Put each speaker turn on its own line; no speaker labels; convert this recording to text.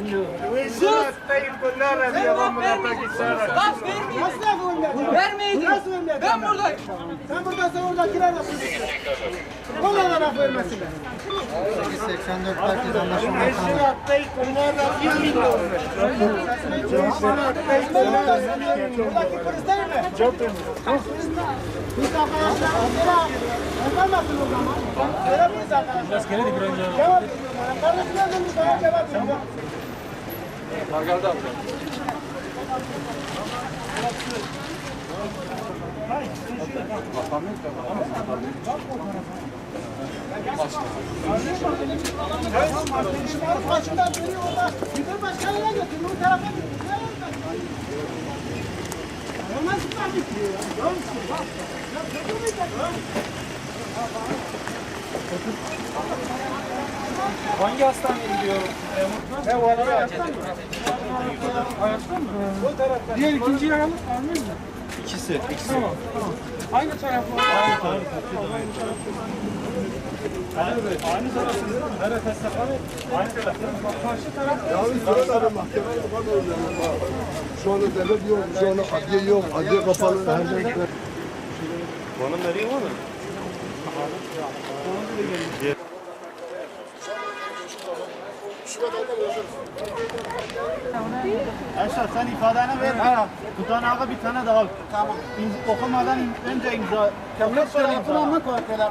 Sus! Bak vermeyin.
Nasıl laf vermedin?
Vermeyin.
Nasıl vermedin?
Ben buradayım.
Sen buradasın oradakiler laf verirsin. Onlara laf vermesinler.
84 herkes anlaşılmaz.
Buradaki polis değil mi? Biz arkadaşlar onlara anlamasın o zaman. Öyle miyiz arkadaşlar? Biraz geri dik önce. Cevap veriyorum. Kardeşler de bir sana cevap veriyorum. Başından beri orada müdür başkanına götürün, o tarafa götürün. Ne olacak? Ya nasıl tabii ki ya? Ya Ya götürmeyecek ya.
Hangi hastaneye gidiyor?
Diğer ikinci yaralı kalmıyor mu?
İkisi. İkisi.
Tamam, tamam. Aynı taraf var.
Aynı taraf. Aynı taraf. Nerede testlafları? Aynı taraf.
Bak karşı taraf
Şu anda devlet yok, şu anda adliye yok, adliye kapalı. Her şey
Konum nereye var mı?
ایشا سن ایفاده نه بیر تو تان آقا بیتنه دار تمام. این
اوخو مادن این جا اینجا کمیت سر ایفاده نه کار کلم